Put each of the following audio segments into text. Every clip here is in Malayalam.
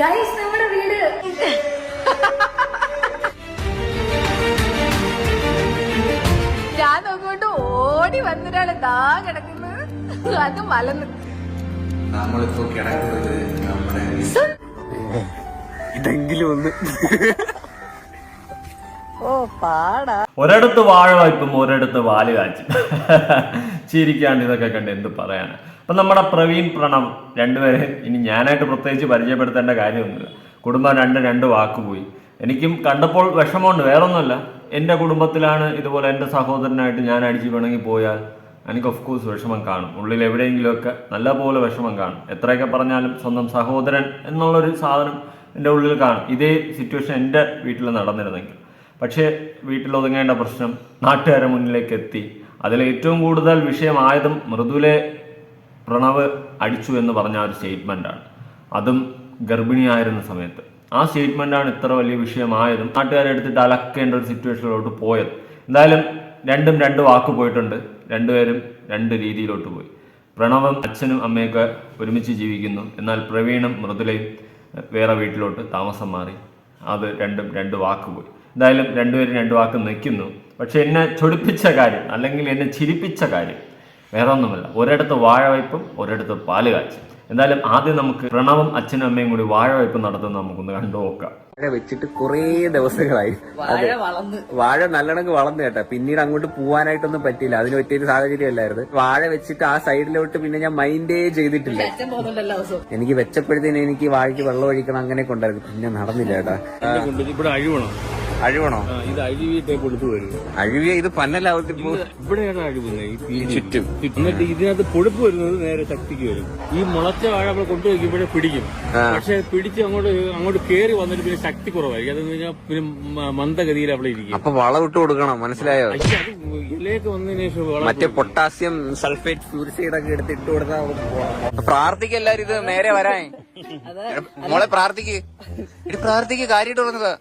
ഗൈസ് നമ്മുടെ വീട്. ഞാൻ നോക്കിട്ട് ഓടി വന്നിട്ടാണ് ദാ കിടക്കുന്നത്. അത് മലന്ന്. നമ്മളിപ്പോ കിടക്കുന്നത് നമ്മുടെ ഇതെങ്കിലും ഒന്ന്. ഓ പാടാ. ഒരിടത്ത് വാഴ വായ്പും ഒരിടത്ത് വാൽ കാച്ചും. ചിരിക്കാണ്ട് ഇതൊക്കെ കണ്ട് എന്ത് പറയാനാ? അപ്പൊ നമ്മുടെ പ്രവീൺ പ്രണവ് രണ്ടുപേരെ ഇനി ഞാനായിട്ട് പ്രത്യേകിച്ച് പരിചയപ്പെടുത്തേണ്ട കാര്യമൊന്നുമില്ല. കുടുംബം രണ്ട് രണ്ട് വാക്ക് പോയി. എനിക്കും കണ്ടപ്പോൾ വിഷമമുണ്ട് വേറൊന്നുമല്ല. എന്റെ കുടുംബത്തിലാണ് ഇതുപോലെ എന്റെ സഹോദരനായിട്ട് ഞാൻ അടിച്ച് പിണങ്ങി പോയാൽ എനിക്ക് ഓഫ് കോഴ്സ് വിഷമം കാണും. ഉള്ളിൽ എവിടെയെങ്കിലുമൊക്കെ നല്ലപോലെ വിഷമം കാണും. എത്രയൊക്കെ പറഞ്ഞാലും സ്വന്തം സഹോദരൻ എന്നുള്ളൊരു സാധനം എന്റെ ഉള്ളിൽ കാണും. ഇതേ സിറ്റുവേഷൻ എന്റെ വീട്ടിൽ നടന്നിരുന്നെങ്കിൽ. പക്ഷേ വീട്ടിൽ ഒതുങ്ങേണ്ട പ്രശ്നം നാട്ടുകാരെ മുന്നിലേക്ക് എത്തി. അതിൽ ഏറ്റവും കൂടുതൽ വിഷയമായതും മൃദുലെ പ്രണവ് അടിച്ചു എന്ന് പറഞ്ഞ ഒരു സ്റ്റേറ്റ്മെന്റാണ് അതും ഗർഭിണിയായിരുന്ന സമയത്ത്. ആ സ്റ്റേറ്റ്മെന്റാണ് ഇത്ര വലിയ വിഷയമായതും നാട്ടുകാരെ എടുത്തിട്ട് അലക്കേണ്ട ഒരു സിറ്റുവേഷനിലോട്ട് പോയത്. എന്തായാലും രണ്ടും രണ്ട് വാക്ക് പോയിട്ടുണ്ട്. രണ്ടുപേരും രണ്ട് രീതിയിലോട്ട് പോയി. പ്രണവും അച്ഛനും അമ്മയൊക്കെ ഒരുമിച്ച് ജീവിക്കുന്നു. എന്നാൽ പ്രവീണും മൃദുലയും വേറെ വീട്ടിലോട്ട് താമസം മാറി. അത് രണ്ടും രണ്ട് വാക്ക് പോയി. എന്തായാലും രണ്ടുപേരും രണ്ട് വാക്ക് നിൽക്കുന്നു. പക്ഷെ എന്നെ ചൊടിപ്പിച്ച കാര്യം അല്ലെങ്കിൽ എന്നെ ചിരിപ്പിച്ച കാര്യം വേറെ ഒന്നുമല്ല ഒരിടത്ത് വാഴവയ്പ്പും വയ്പും ഒരിടത്ത് പാൽ കാച്ചും. എന്തായാലും ആദ്യം നമുക്ക് പ്രണവും അച്ഛനും അമ്മയും കൂടി വാഴവയ്പ്പ് നടത്തുന്ന നമുക്കൊന്ന് കണ്ടു നോക്കാം. വാഴ വെച്ചിട്ട് കുറേ ദിവസങ്ങളായി. അതെ. വാഴ നല്ലണക്ക് വളർന്നു കേട്ടാ. പിന്നീട് അങ്ങോട്ട് പോവാനായിട്ടൊന്നും പറ്റിയില്ല. അതിന് പറ്റിയൊരു സാഹചര്യം അല്ലായിരുന്നു. വാഴ വെച്ചിട്ട് ആ സൈഡിലോട്ട് പിന്നെ ഞാൻ മൈൻഡേ ചെയ്തിട്ടില്ല. എനിക്ക് വെച്ചപ്പോഴത്തേനും എനിക്ക് വാഴയ്ക്ക് വെള്ളം ഒഴിക്കണം അങ്ങനെ കൊണ്ടായിരുന്നു പിന്നെ നടന്നില്ല കേട്ടാ. ഇവിടെ അഴിവണം. അഴിവണോ? ഇത് അഴിവിട്ടേ കൊടുത്തു വരും. അഴിവിയ ഇത് പന്നലാവത്തി ഇവിടെയാണ് അഴിവുന്നത് ഈ. ചുറ്റും. എന്നിട്ട് ഇതിനകത്ത് പൊഴുപ്പ് വരുന്നത് നേരെ ശക്തിക്ക് വരും. ഈ മുളച്ച വാഴ നമ്മൾ ഇവിടെ പിടിക്കും. പക്ഷെ പിടിച്ച് അങ്ങോട്ട് അങ്ങോട്ട് കയറി വന്നിട്ട് പിന്നെ ശക്തി കുറവായിരിക്കും. അതെന്ന് കഴിഞ്ഞാൽ പിന്നെ മന്ദഗതിയിൽ അവിടെ ഇരിക്കും. അപ്പൊ വളം ഇട്ട് കൊടുക്കണം മനസ്സിലായോ? ഇതിലേക്ക് വന്നതിന് ശേഷം മറ്റേ പൊട്ടാസ്യം സൾഫേറ്റ് ഫ്യൂരിസൈഡ് ഒക്കെ എടുത്ത് ഇട്ട് കൊടുത്താൽ പ്രാർത്ഥിക്കല്ലാരും ഇത് നേരെ വരാൻ. മോളെ പ്രാർത്ഥിക്ക്. ഇടി പ്രാർത്ഥിക്ക് കാര്യമായിട്ട് പറഞ്ഞത്.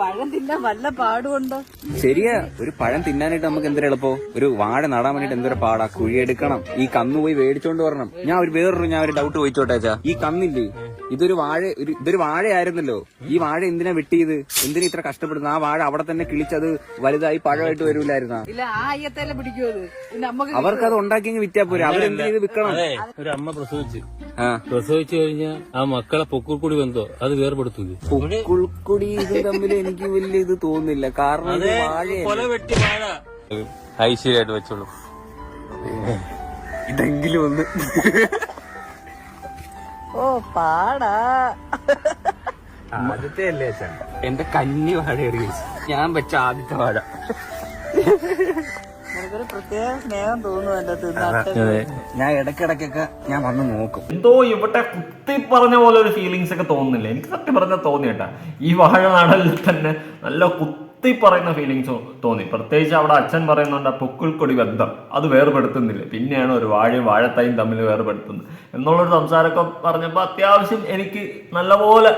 പഴം തിന്നാൻ വല്ല പാടുണ്ടോ ശരിയാ ഒരു പഴം തിന്നാനായിട്ട് നമുക്ക് എന്തൊരു എളുപ്പോ? ഒരു വാഴ നടാൻ വേണ്ടിട്ട് എന്തൊരു പാടാ? കുഴി എടുക്കണം. ഈ കന്ന് പോയി മേടിച്ചോണ്ട് വരണം. ഞാൻ ഒരു വേറൊരു ഞാൻ ഒരു ഡൗട്ട് ചോദിച്ചോട്ടേച്ചാ ഈ കന്നില്ലേ? ഇതൊരു വാഴ ഒരു ഇതൊരു വാഴയായിരുന്നല്ലോ. ഈ വാഴ എന്തിനാ വെട്ടിയത്? എന്തിനാ ഇത്ര കഷ്ടപ്പെടുന്നത്? ആ വാഴ അവിടെ തന്നെ കിളിച്ചത് വലുതായി പഴമായിട്ട് വരൂലായിരുന്നു? ഇല്ല ആ അയ്യത്തേലെ പിടിക്കൂ അത്? നമുക്ക് അവർക്ക് അത് ഉണ്ടാക്കി വിറ്റാ പോരെ. അവരെന്തിനാ ഇത് വിൽക്കണം? അതെ ഒരു അമ്മ പ്രസവിച്ച്. ആ. പ്രസവിച്ചു കഴിഞ്ഞാൽ ആ മക്കളെ പൊക്കുൾക്കുടി വെന്തോ ബന്ധോ? അത് വേർപെടുത്തൂലേ? പൊക്കുൾക്കുടി ഇത് തമ്മിൽ എനിക്ക് വലിയ ഇത് തോന്നുന്നില്ല. കാരണം ഇത് വാഴ കൊല വെട്ടി വാഴ. ഐശ്വര്യമായിട്ട് വെച്ചോളൂ. ഇതെങ്കിലും ഒന്ന് പാടാ. ആദ്യത്തെ അല്ലേ അച്ഛൻ? എന്റെ കന്നി വാഴ ഞാൻ വെച്ച ആദ്യത്തെ വാഴ നിനക്കൊരു പ്രത്യേക സ്നേഹം തോന്നുന്നു ഞാൻ ഇടക്കിടക്കൊക്കെ ഞാൻ വന്ന് നോക്കും. എന്തോ ഇവിടെ കുത്തി പറഞ്ഞ പോലെ ഒരു ഫീലിങ്സ് ഒക്കെ തോന്നുന്നില്ല. എനിക്ക് സത്യം പറഞ്ഞാൽ തോന്നിയിട്ടാ. ഈ വാഴ നാടൽ തന്നെ നല്ല കുത്തി പറയുന്ന ഫീലിങ്സ് തോന്നി. പ്രത്യേകിച്ച് അവിടെ അച്ഛൻ പറയുന്നുണ്ട് ആ പൊക്കിൾക്കൊടി ബന്ധം അത് വേർപെടുത്തുന്നില്ല. പിന്നെയാണ് ഒരു വാഴയും വാഴത്തൈയും തമ്മിൽ വേർപെടുത്തുന്നത്. എന്നുള്ളൊരു സംസാരമൊക്കെ പറഞ്ഞപ്പോൾ അത്യാവശ്യം എനിക്ക് നല്ലപോലെ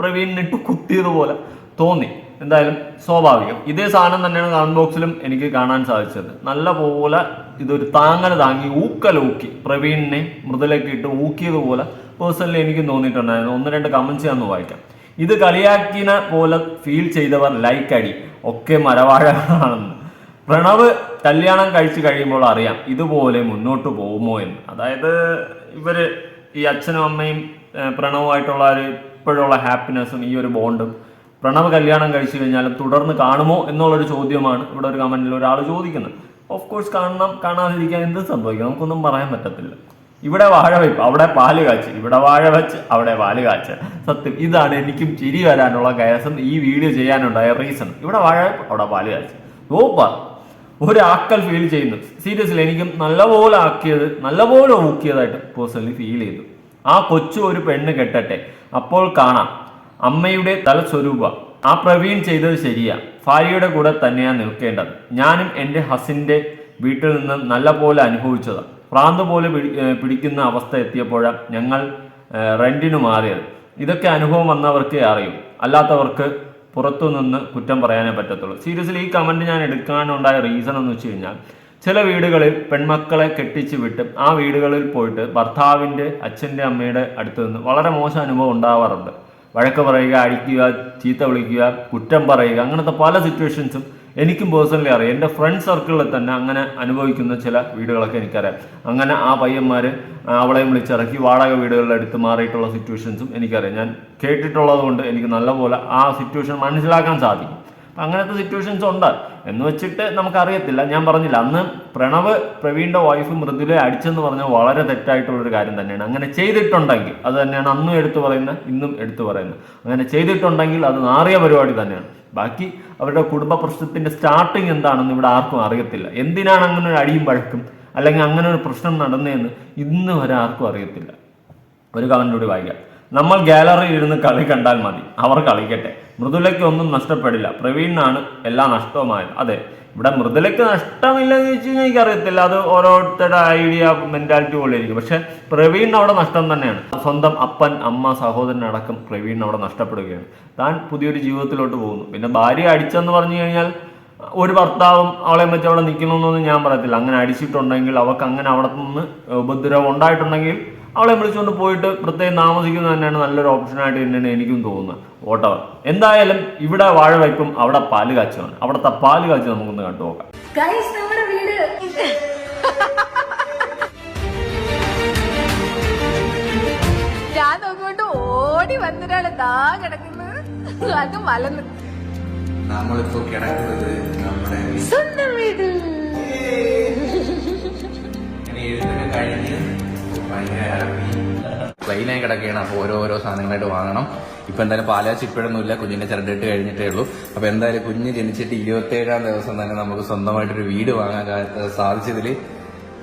പ്രവീണിനിട്ട് കുത്തിയതുപോലെ തോന്നി. എന്തായാലും സ്വാഭാവികം. ഇതേ സാധനം തന്നെയാണ് കമന്റ് ബോക്സിലും എനിക്ക് കാണാൻ സാധിച്ചത്. നല്ലപോലെ ഇതൊരു താങ്ങൽ താങ്ങി ഊക്കലൂക്കി പ്രവീണിനെ മൃദുലേക്ക് ഇട്ട് ഊക്കിയതുപോലെ പേഴ്സണലി എനിക്ക് തോന്നിയിട്ടുണ്ടായിരുന്നു. ഒന്ന് രണ്ട് കമന്റ്സ് ഞാൻ വായിക്കാം. ഇത് കളിയാക്കിനെ പോലെ ഫീൽ ചെയ്തവർ ലൈക്ക് അടി. ഒക്കെ മരവാഴകളാണെന്ന് പ്രണവ് കല്യാണം കഴിച്ചു കഴിയുമ്പോൾ അറിയാം ഇതുപോലെ മുന്നോട്ട് പോകുമോ എന്ന്. അതായത് ഇവർ ഈ അച്ഛനും അമ്മയും പ്രണവുമായിട്ടുള്ള ഒരു ഇപ്പോഴുള്ള ഹാപ്പിനെസ്സും ഈ ഒരു ബോണ്ടും പ്രണവ് കല്യാണം കഴിച്ചു കഴിഞ്ഞാലും തുടർന്ന് കാണുമോ എന്നുള്ളൊരു ചോദ്യമാണ് ഇവിടെ ഒരു കമന്റിൽ ഒരാൾ ചോദിക്കുന്നത്. ഓഫ് കോഴ്സ് കാണണം കാണാതിരിക്കാൻ എന്ത് സംഭവിക്കും? നമുക്കൊന്നും പറയാൻ പറ്റത്തില്ല. ഇവിടെ വാഴ വെപ്പ് അവിടെ പാൽ കാച്ച്. ഇവിടെ വാഴ വെച്ച് അവിടെ പാൽ കാച്ച് സത്യം ഇതാണ് എനിക്കും ചിരി വരാനുള്ള കയസം ഈ വീഡിയോ ചെയ്യാനുണ്ടായ റീസൺ ഇവിടെ വാഴ വെപ്പ് അവിടെ പാൽ കാച്ച് സൂപ്പർ ഒരാക്കൽ ഫീൽ ചെയ്യുന്നു. സീരിയസ്ലി എനിക്കും നല്ലപോലെ ആക്കിയത് നല്ലപോലെ ഊക്കിയതായിട്ട് പേഴ്സണലി ഫീൽ ചെയ്തു. ആ കൊച്ചു ഒരു പെണ്ണ് കെട്ടട്ടെ. അപ്പോൾ കാണാം. അമ്മയുടെ തലസ്വരൂപ. ആ പ്രവീൺ ചെയ്തത് ശരിയാ. ഭാര്യയുടെ കൂടെ തന്നെയാണ് നിൽക്കേണ്ടത്. ഞാനും എന്റെ ഹസിന്റെ വീട്ടിൽ നിന്ന് നല്ല പോലെ പ്രാന്ത് പോലെ പിടിക്കുന്ന അവസ്ഥ എത്തിയപ്പോൾ ഞങ്ങൾ റെന്റിന് മാറിയത്. ഇതൊക്കെ അനുഭവം വന്നവർക്കേ അറിയും. അല്ലാത്തവർക്ക് പുറത്തുനിന്ന് കുറ്റം പറയാനേ പറ്റത്തുള്ളൂ. സീരിയസ്ലി ഈ കമന്റ് ഞാൻ എടുക്കാനുണ്ടായ റീസൺ എന്ന് വെച്ച് കഴിഞ്ഞാൽ ചില വീടുകളിൽ പെൺമക്കളെ കെട്ടിച്ചു വിട്ട് ആ വീടുകളിൽ പോയിട്ട് ഭർത്താവിന്റെ അച്ഛന്റെ അമ്മയുടെ അടുത്ത് നിന്ന് വളരെ മോശം അനുഭവം ഉണ്ടാവാറുണ്ട്. വഴക്ക് പറയുക അടിക്കുക ചീത്ത വിളിക്കുക കുറ്റം പറയുക അങ്ങനത്തെ പല സിറ്റുവേഷൻസും എനിക്കും പേഴ്സണലി അറിയാം. എന്റെ ഫ്രണ്ട് സർക്കിളിൽ തന്നെ അങ്ങനെ അനുഭവിക്കുന്ന ചില വീടുകളൊക്കെ എനിക്കറിയാം. അങ്ങനെ ആ പയ്യന്മാർ അവളെയും വിളിച്ചിറക്കി വാടക വീടുകളിൽ എടുത്ത് മാറിയിട്ടുള്ള സിറ്റുവേഷൻസും എനിക്കറിയാം. ഞാൻ കേട്ടിട്ടുള്ളത് കൊണ്ട് എനിക്ക് നല്ലപോലെ ആ സിറ്റുവേഷൻ മനസ്സിലാക്കാൻ സാധിക്കും. അങ്ങനത്തെ സിറ്റുവേഷൻസ് ഉണ്ട്. എന്ന് വെച്ചിട്ട് നമുക്കറിയത്തില്ല. ഞാൻ പറഞ്ഞില്ല അന്ന് പ്രണവ് പ്രവീണിന്റെ വൈഫ് മൃദുലെ അടിച്ചെന്ന് പറഞ്ഞാൽ വളരെ തെറ്റായിട്ടുള്ളൊരു കാര്യം തന്നെയാണ്. അങ്ങനെ ചെയ്തിട്ടുണ്ടെങ്കിൽ അത് തന്നെയാണ് അന്നും എടുത്തു പറയുന്നത് ഇന്നും എടുത്തു പറയുന്നത്. അങ്ങനെ ചെയ്തിട്ടുണ്ടെങ്കിൽ അത് നാറിയ പരിപാടി തന്നെയാണ്. ബാക്കി അവരുടെ കുടുംബ പ്രശ്നത്തിന്റെ സ്റ്റാർട്ടിങ് എന്താണെന്ന് ഇവിടെ ആർക്കും അറിയത്തില്ല. എന്തിനാണ് അങ്ങനെ ഒരു അടിയും വഴക്കും? അല്ലെങ്കിൽ അങ്ങനെ ഒരു പ്രശ്നം നടന്നതെന്ന് ഇന്ന് വരെ ആർക്കും അറിയത്തില്ല. ഒരു കമന്റ് കൂടി വായിക്കാം. നമ്മൾ ഗാലറിയിൽ ഇരുന്ന് കളി കണ്ടാൽ മതി. അവർ കളിക്കട്ടെ. മൃദുലയ്ക്ക് ഒന്നും നഷ്ടപ്പെടില്ല. പ്രവീണിനാണ് എല്ലാ നഷ്ടവുമായത്. അതെ ഇവിടെ മൃദുലയ്ക്ക് നഷ്ടമില്ലെന്ന് ചോദിച്ചു കഴിഞ്ഞാൽ എനിക്കറിയത്തില്ല. അത് ഓരോരുത്തരുടെ ഐഡിയ മെന്റാലിറ്റി പോലെയായിരിക്കും പക്ഷെ പ്രവീണിന് അവിടെ നഷ്ടം തന്നെയാണ്. സ്വന്തം അപ്പൻ അമ്മ സഹോദരൻ അടക്കം പ്രവീണിന് അവിടെ നഷ്ടപ്പെടുകയാണ്. താൻ പുതിയൊരു ജീവിതത്തിലോട്ട് പോകുന്നു. പിന്നെ ഭാര്യ അടിച്ചെന്ന് പറഞ്ഞു കഴിഞ്ഞാൽ ഒരു ഭർത്താവും അവളെ വെച്ച് അവിടെ നിൽക്കണമെന്നൊന്നും ഞാൻ പറയത്തില്ല. അങ്ങനെ അടിച്ചിട്ടുണ്ടെങ്കിൽ അവൾക്ക് അങ്ങനെ അവിടെ നിന്ന് ഉപദ്രവം ഉണ്ടായിട്ടുണ്ടെങ്കിൽ അവളെ വിളിച്ചുകൊണ്ട് പോയിട്ട് പ്രത്യേകം താമസിക്കുന്നത് തന്നെയാണ് നല്ലൊരു ഓപ്ഷനായിട്ട് തന്നെയാണ് എനിക്കും തോന്നുന്നത്. വോട്ടവർ എന്തായാലും ഇവിടെ വാഴ വയ്ക്കും അവിടെ പാൽ കാച്ചാണ് അവിടുത്തെ പാൽ കാച്ച് നമുക്കൊന്ന് കണ്ടു നോക്കാം. ഗൈസ് നമ്മുടെ വീട്. ഞാൻ നോക്കിക്കൊണ്ട് ഓടി വന്നിട്ടാണ് ദാ കിടക്കുന്നത്. അത് മലന്ന് നമ്മളിപ്പോ കിടക്കുന്നത് നമ്മുടെ സ്വന്തം വീട്. കഴിഞ്ഞ്. പ്ലെയിനായി കിടക്കുകയാണ്. അപ്പോൾ ഓരോ ഓരോ സാധനങ്ങളായിട്ട് വാങ്ങണം. ഇപ്പൊ എന്തായാലും പാലാച്ചി ഇപ്പോഴൊന്നുമില്ല കുഞ്ഞിന്റെ ചിരണ്ടിട്ട് കഴിഞ്ഞിട്ടേ ഉള്ളൂ. അപ്പോൾ എന്തായാലും കുഞ്ഞ് ജനിച്ചിട്ട് ഇരുപത്തേഴാം ദിവസം തന്നെ നമുക്ക് സ്വന്തമായിട്ടൊരു വീട് വാങ്ങാൻ സാധിച്ചതിൽ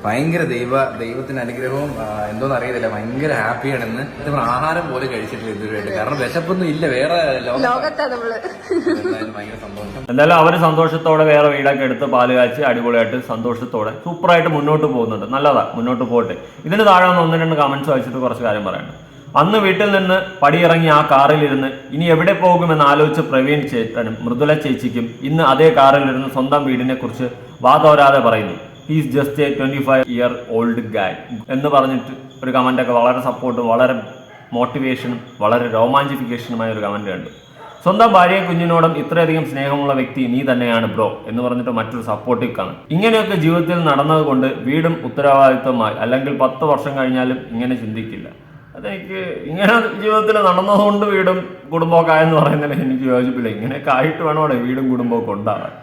ഭയങ്കര ദൈവ ദൈവത്തിന്റെ അനുഗ്രഹവും എന്തോന്ന് അറിയത്തില്ല. ഭയങ്കര ഹാപ്പിയാണെന്ന്. നമ്മൾ ആഹാരം പോലെ കഴിച്ചിട്ടില്ല ഇതുവരെയായിട്ട് കാരണം വിശപ്പൊന്നും ഇല്ല. വേറെ ഭയങ്കര സന്തോഷം. എന്തായാലും അവർ സന്തോഷത്തോടെ വേറെ വീടൊക്കെ എടുത്ത് പാൽ കാച്ചി അടിപൊളിയായിട്ട് സന്തോഷത്തോടെ സൂപ്പറായിട്ട് മുന്നോട്ട് പോകുന്നുണ്ട്. നല്ലതാ. മുന്നോട്ട് പോകട്ടെ. ഇതിന് താഴെ ഒന്ന് ഒന്ന് രണ്ട് കമന്റ്സ് വായിച്ചിട്ട് കുറച്ച് കാര്യം പറയണം അന്ന് വീട്ടിൽ നിന്ന് പടിയിറങ്ങി ആ കാറിലിരുന്ന് ഇനി എവിടെ പോകുമെന്ന് ആലോചിച്ച് പ്രവീൺ ചേട്ടനും മൃദുല ചേച്ചിക്കും ഇന്ന് അതേ കാറിലിരുന്ന് സ്വന്തം വീടിനെ കുറിച്ച് വാതോരാതെ പറയുന്നു. He's just a twenty five year old guy എന്ന് പറഞ്ഞിട്ട് ഒരു കമന്റൊക്കെ വളരെ സപ്പോർട്ടും വളരെ മോട്ടിവേഷനും വളരെ രോമാഞ്ചിഫിക്കേഷനുമായ ഒരു കമന്റ് കണ്ടു. സ്വന്തം ഭാര്യയും കുഞ്ഞിനോടും ഇത്രയധികം സ്നേഹമുള്ള വ്യക്തി നീ തന്നെയാണ് ബ്രോ എന്ന് പറഞ്ഞിട്ട് മറ്റൊരു സപ്പോർട്ടീവ് കാണും. ഇങ്ങനെയൊക്കെ ജീവിതത്തിൽ നടന്നതുകൊണ്ട് വീടും ഉത്തരവാദിത്വമായി അല്ലെങ്കിൽ പത്ത് വർഷം കഴിഞ്ഞാലും ഇങ്ങനെ ചിന്തിക്കില്ല. അതെനിക്ക് ഇങ്ങനെ ജീവിതത്തിൽ നടന്നതുകൊണ്ട് വീടും കുടുംബമൊക്കെ ആയെന്ന് പറയുന്നതിൽ എനിക്ക് യോജിപ്പില്ല. ഇങ്ങനെയൊക്കെ ആയിട്ട് വേണം വീടും കുടുംബമൊക്കെ ഉണ്ടാകാൻ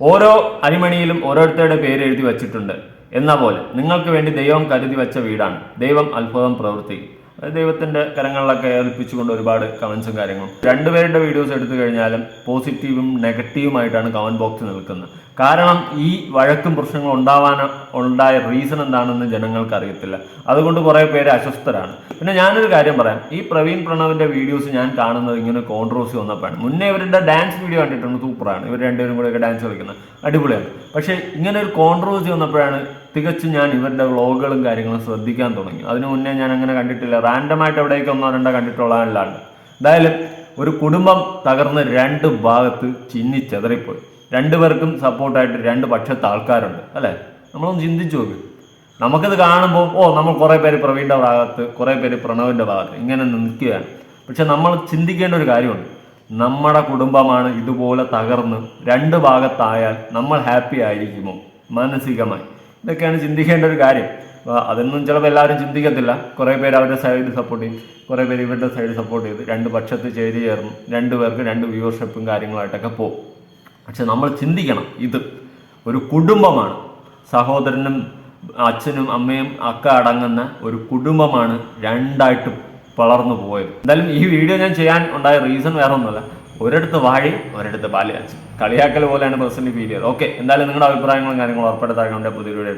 ഓരോ അരിമണിയിലും ഓരോരുത്തരുടെ പേര് എഴുതി വച്ചിട്ടുണ്ട്. എന്ന പോലെ നിങ്ങൾക്ക് വേണ്ടി ദൈവം കരുതി വെച്ച വീടാണ്. ദൈവം അത്ഭുതം പ്രവർത്തിക്കും ദൈവത്തിന്റെ കരങ്ങളിലൊക്കെ ഏൽപ്പിച്ചുകൊണ്ട് ഒരുപാട് കമന്റ്സും കാര്യങ്ങളും. രണ്ടുപേരുടെ വീഡിയോസ് എടുത്തു കഴിഞ്ഞാലും പോസിറ്റീവും നെഗറ്റീവുമായിട്ടാണ് കമന്റ് ബോക്സ് നിൽക്കുന്നത്. കാരണം ഈ വഴക്കും പ്രശ്നങ്ങളും ഉണ്ടാവാൻ ഉണ്ടായ റീസൺ എന്താണെന്ന് ജനങ്ങൾക്ക് അറിയത്തില്ല. അതുകൊണ്ട് കുറെ പേര് അസ്വസ്ഥരാണ്. പിന്നെ ഞാനൊരു കാര്യം പറയാം. ഈ പ്രവീൺ പ്രണവിന്റെ വീഡിയോസ് ഞാൻ കാണുന്നത് ഇങ്ങനെ കോൺട്രോസി വന്നപ്പോഴാണ്. മുന്നേ ഇവരുടെ ഡാൻസ് വീഡിയോ കണ്ടിട്ടുണ്ട് സൂപ്പറാണ് ഇവർ രണ്ടുപേരും കൂടെയൊക്കെ ഡാൻസ് കളിക്കുന്നത്. അടിപൊളിയാണ്. പക്ഷേ ഇങ്ങനെ ഒരു കോൺട്രോസി വന്നപ്പോഴാണ് തികച്ചും ഞാൻ ഇവരുടെ വ്ളോഗുകളും കാര്യങ്ങളും ശ്രദ്ധിക്കാൻ തുടങ്ങി. അതിനു മുന്നേ ഞാൻ അങ്ങനെ കണ്ടിട്ടില്ല. റാൻഡമായിട്ട് എവിടേക്ക് ഒന്നോ രണ്ടോ കണ്ടിട്ടുള്ളതല്ലാണ്ട്. എന്തായാലും ഒരു കുടുംബം തകർന്ന് രണ്ട് ഭാഗത്ത് ചിന്നി ചെതറിപ്പോയി. രണ്ടുപേർക്കും സപ്പോർട്ടായിട്ട് രണ്ട് പക്ഷത്തെ ആൾക്കാരുണ്ട്. അല്ലേ? നമ്മളൊന്ന് ചിന്തിച്ചു നോക്ക്. നമുക്കിത് കാണുമ്പോൾ ഓ നമ്മൾ കുറേ പേര് പ്രവീണിന്റെ ഭാഗത്ത് കുറേ പേര് പ്രണവിന്റെ ഭാഗത്ത് ഇങ്ങനെ നിൽക്കുകയാണ്. പക്ഷെ നമ്മൾ ചിന്തിക്കേണ്ട ഒരു കാര്യമുണ്ട്. നമ്മുടെ കുടുംബമാണ് ഇതുപോലെ തകർന്ന് രണ്ട് ഭാഗത്തായാൽ നമ്മൾ ഹാപ്പി ആയിരിക്കുമോ? മാനസികമായി. ഇതൊക്കെയാണ് ചിന്തിക്കേണ്ട ഒരു കാര്യം. അപ്പോൾ അതൊന്നും ചിലപ്പോൾ എല്ലാവരും ചിന്തിക്കത്തില്ല. കുറേ പേര് അവരുടെ സൈഡ് സപ്പോർട്ട് ചെയ്യും കുറേ പേര് ഇവരുടെ സൈഡ് സപ്പോർട്ട് ചെയ്ത് രണ്ട് പക്ഷത്ത് ചേരി ചേർന്ന് രണ്ട് പേർക്ക് രണ്ട് വ്യൂവർഷിപ്പും കാര്യങ്ങളായിട്ടൊക്കെ പോകും പക്ഷെ നമ്മൾ ചിന്തിക്കണം ഇത്. ഒരു കുടുംബമാണ്. സഹോദരനും അച്ഛനും അമ്മയും അക്ക അടങ്ങുന്ന ഒരു കുടുംബമാണ് രണ്ടായിട്ട് വളർന്നു പോയത്. എന്തായാലും ഈ വീഡിയോ ഞാൻ ചെയ്യാൻ ഉണ്ടായ റീസൺ വേറെ ഒന്നുമല്ല ഒരിടത്ത് വാഴി ഒരിടത്ത് പാലിയാച്ച് കളിയാക്കൽ പോലെയാണ് പേഴ്സണലി ഫീൽ ചെയ്തത്. ഓക്കെ എന്തായാലും നിങ്ങളുടെ അഭിപ്രായങ്ങളും കാര്യങ്ങളും ഉറപ്പെടുത്താൻ പുതിയ വീഡിയോ